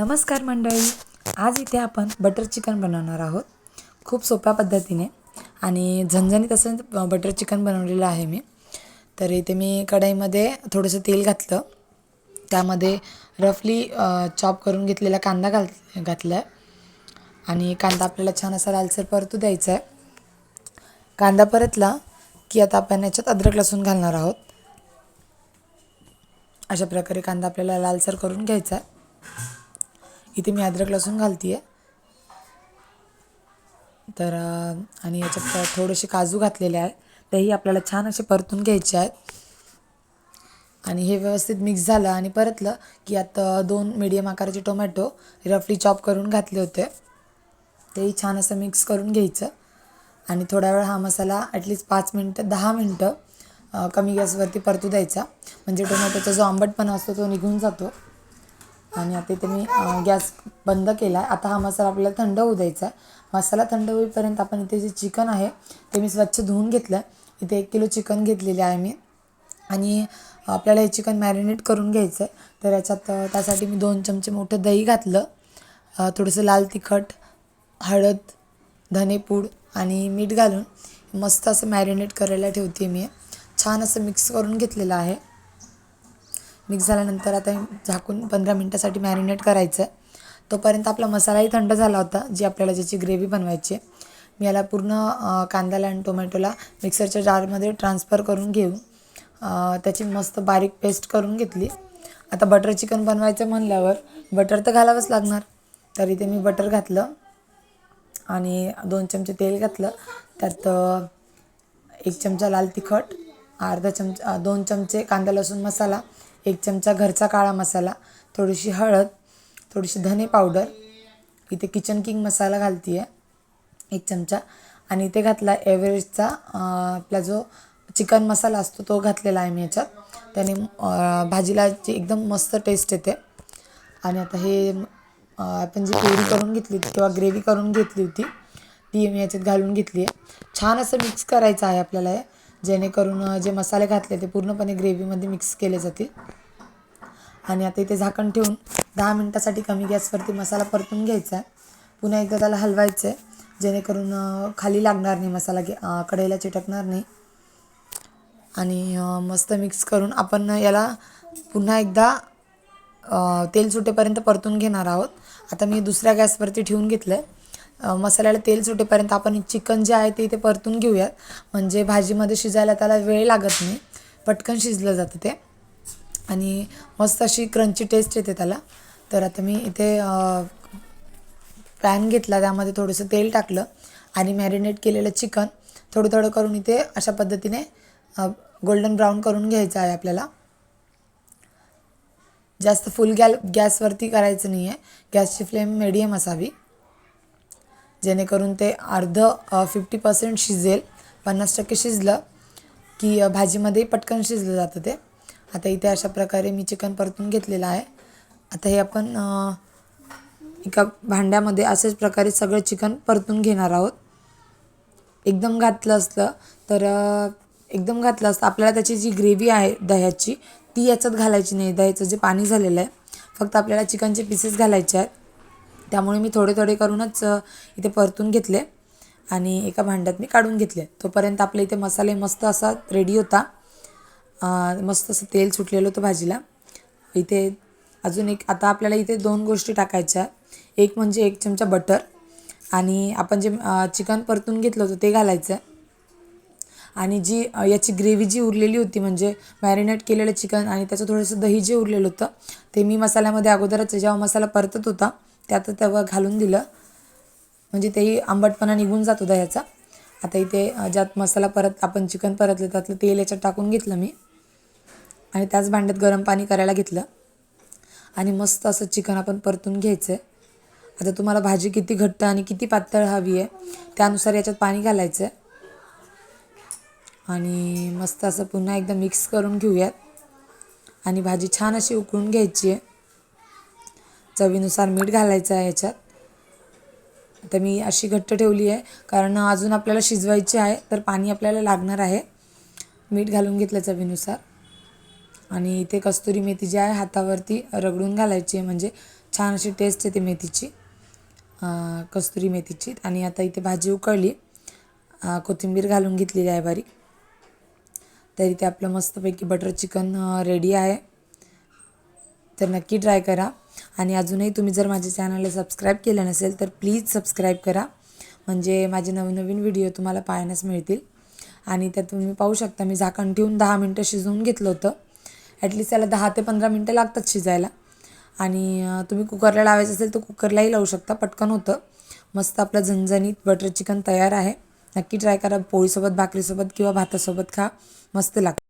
नमस्कार मंडळी. आज इथे आपण बटर चिकन बनवणार आहोत. खूप सोप्या पद्धतीने आणि झणझणीत असं बटर चिकन बनवलेलं आहे मी. तर इथे मी कढईमध्ये थोडंसं तेल घातलं. त्यामध्ये रफली चॉप करून घेतलेला कांदा घाल घातला आहे आणि कांदा आपल्याला छान असा लालसर परतू द्यायचा आहे कांदा परतला की आता आपण याच्यात अद्रक लसूण घालणार आहोत. अशा प्रकारे कांदा आपल्याला लालसर करून घ्यायचा आहे इथे मी अद्रक लसूण घालते आहे तर आणि याच्यात थोडेसे काजू घातलेले आहे तेही आपल्याला छान असे परतून घ्यायचे आहेत. आणि हे व्यवस्थित मिक्स झालं आणि परतलं की आता दोन मीडियम आकाराचे टोमॅटो रफली चॉप करून घातले होते. तेही छान असं मिक्स करून घ्यायचं. आणि थोडा वेळ हा मसाला ॲटलीस्ट पाच मिनटं दहा मिनटं कमी गॅसवरती परतू द्यायचा. म्हणजे टोमॅटोचा जो आंबटपणा असतो तो निघून जातो. आणि आता इथे मी गॅस बंद केला आहे आता हा मसाला आपल्याला थंड होऊ द्यायचा आहे. मसाला थंड होईपर्यंत आपण इथे जे चिकन आहे ते मी स्वच्छ धुवून घेतलं आहे इथे एक किलो चिकन घेतलेले आहे मी. आणि आपल्याला हे चिकन मॅरिनेट करून घ्यायचं आहे तर याच्यात त्यासाठी मी दोन चमचे मोठं दही घातलं. थोडंसं लाल तिखट हळद धनेपूड आणि मीठ घालून मस्त असं मॅरिनेट करायला ठेवते मी. छान असं मिक्स करून घेतलेलं आहे. मिक्स झाल्यानंतर आता झाकून पंधरा मिनटासाठी मॅरिनेट करायचं आहे तोपर्यंत आपला मसालाही थंड झाला होता जी आपल्याला ज्याची ग्रेव्ही बनवायची आहे. मी याला पूर्ण कांद्याला आणि टोमॅटोला मिक्सरच्या जारमध्ये ट्रान्सफर करून घेऊन त्याची मस्त बारीक पेस्ट करून घेतली. आता बटर चिकन बनवायचं म्हणल्यावर बटर तर घालावंच लागणार. तर इथे मी बटर घातलं आणि दोन चमचे तेल घातलं. त्यात एक चमचा लाल तिखट अर्धा चमचा दोन चमचे कांदा लसूण मसाला एक चमचा घरचा काळा मसाला थोडीशी हळद थोडीशी धने पावडर. इथे किचन किंग मसाला घालते आहे एक चमचा. आणि इथे घातला एव्हरेजचा आपला जो चिकन मसाला असतो तो घातलेला आहे मी याच्यात. त्याने भाजीला जी एकदम मस्त टेस्ट येते. आणि आता हे आपण जी प्युरी करून घेतली होती किंवा ग्रेव्ही करून घेतली होती ती मी याच्यात घालून घेतली आहे छान असं मिक्स करायचं आहे आपल्याला हे. जेणेकरून जे मसाले घातले ते पूर्णपणे ग्रेव्हीमध्ये मिक्स केले जातील. आणि आता इथे झाकण ठेवून दहा मिनटासाठी कमी गॅसवरती मसाला परतून घ्यायचा आहे. पुन्हा एकदा त्याला हलवायचं आहे जेणेकरून खाली लागणार नाही मसाला गे कढईला चिटकणार नाही. आणि मस्त मिक्स करून आपण याला पुन्हा एकदा तेल सुटेपर्यंत परतून घेणार आहोत. आता मी दुसऱ्या गॅसवरती ठेवून घेतलं आहे मसाल्याला तेल सुटेपर्यंत आपण चिकन जे आहे ते इथे परतून घेऊयात. म्हणजे भाजीमध्ये शिजायला त्याला वेळ लागत नाही. पटकन शिजलं जातं ते. आणि मस्त अशी क्रंची टेस्ट येते त्याला. तर आता मी इथे पॅन घेतला. त्यामध्ये थोडंसं तेल टाकलं आणि मॅरिनेट केलेलं चिकन थोडं थोडं करून इथे अशा पद्धतीने गोल्डन ब्राऊन करून घ्यायचं आहे आपल्याला. जास्त फुल गॅल गॅसवरती करायचं नाही आहे गॅसची फ्लेम मिडियम असावी. जेणेकरून ते अर्धं फिफ्टी पर्सेंट शिजेल पन्नास टक्के शिजलं की भाजीमध्ये पटकन शिजलं जातं ते. आता इथे अशा प्रकारे मी चिकन परतून घेतलेलं आहे. आता हे आपण एका भांड्यामध्ये अशाच प्रकारे सगळं चिकन परतून घेणार आहोत. एकदम घातलं असलं तर एकदम घातलं असतं. आपल्याला त्याची जी ग्रेव्ही आहे दह्याची ती याच्यात घालायची नाही. दह्याचं जे पाणी झालेलं आहे फक्त आपल्याला चिकनचे पीसेस घालायचे आहेत. त्यामुळे मी थोडे थोडे करूनच इथे परतून घेतले आणि एका भांड्यात मी काढून घेतले. तोपर्यंत आपल्या इथे मसाले मस्त असा रेडी होता. मस्त असं तेल सुटलेलं होतं भाजीला. इथे अजून एक आता आपल्याला इथे दोन गोष्टी टाकायच्या. एक म्हणजे एक चमचा बटर आणि आपण जे चिकन परतून घेतलं होतं ते घालायचं. आणि जी याची ग्रेव्ही जी उरलेली होती म्हणजे मॅरिनेट केलेलं चिकन आणि त्याचं थोडंसं दही जे उरलेलं होतं ते मी मसाल्यामध्ये अगोदरच जेव्हा मसाला परतत होता त्यात तेव्हा घालून दिलं. म्हणजे तेही आंबटपणा निघून जातो दह्याचा आता इथे ज्यात मसाला परत आपण चिकन परतलं त्यातलं तेल याच्यात टाकून घेतलं मी. आणि त्याच भांड्यात गरम पाणी करायला घेतलं. आणि मस्त असं चिकन आपण परतून घ्यायचं आहे आता तुम्हाला भाजी किती घट्ट आणि किती पातळ हवी आहे त्यानुसार याच्यात पाणी घालायचं आहे आणि मस्त असं पुन्हा एकदा मिक्स करून घेऊयात. आणि भाजी छान अशी उकळून घ्यायची आहे. चवीनुसार मीठ घालायचं आहे याच्यात. आता मी अशी घट्ट ठेवली आहे. कारण अजून आपल्याला शिजवायची आहे तर पाणी आपल्याला लागणार आहे. मीठ घालून घेतलं चवीनुसार. आणि इथे कस्तुरी मेथी जी आहे हातावरती रगडून घालायची आहे. म्हणजे छान अशी टेस्ट येते मेथीची. कस्तुरी मेथीची. आणि आता इथे भाजी उकळली. कोथिंबीर घालून घेतलेली आहे बारीक. तर इथे आपलं मस्तपैकी बटर चिकन रेडी आहे. तर नक्की ट्राय करा. आणि अजूनही तुम्ही जर माझ्या चॅनलला सबस्क्राईब केलं नसेल तर प्लीज सबस्क्राईब करा. म्हणजे माझे नवीन नवीन व्हिडिओ तुम्हाला पाहण्यास मिळतील. आणि त्यात तुम्ही पाहू शकता मी झाकण ठेवून दहा मिनटं शिजवून घेतलं होतं. ॲटलिस्ट त्याला दहा ते पंधरा मिनटं लागतात शिजायला. आणि तुम्ही कुकरला लावायचं असेल तर कुकरलाही लावू शकता. पटकन होतं. मस्त आपलं झणझणीत बटर चिकन तयार आहे. नक्की ट्राय करा. पोळीसोबत भाकरीसोबत किंवा भातासोबत खा. मस्त लागतं.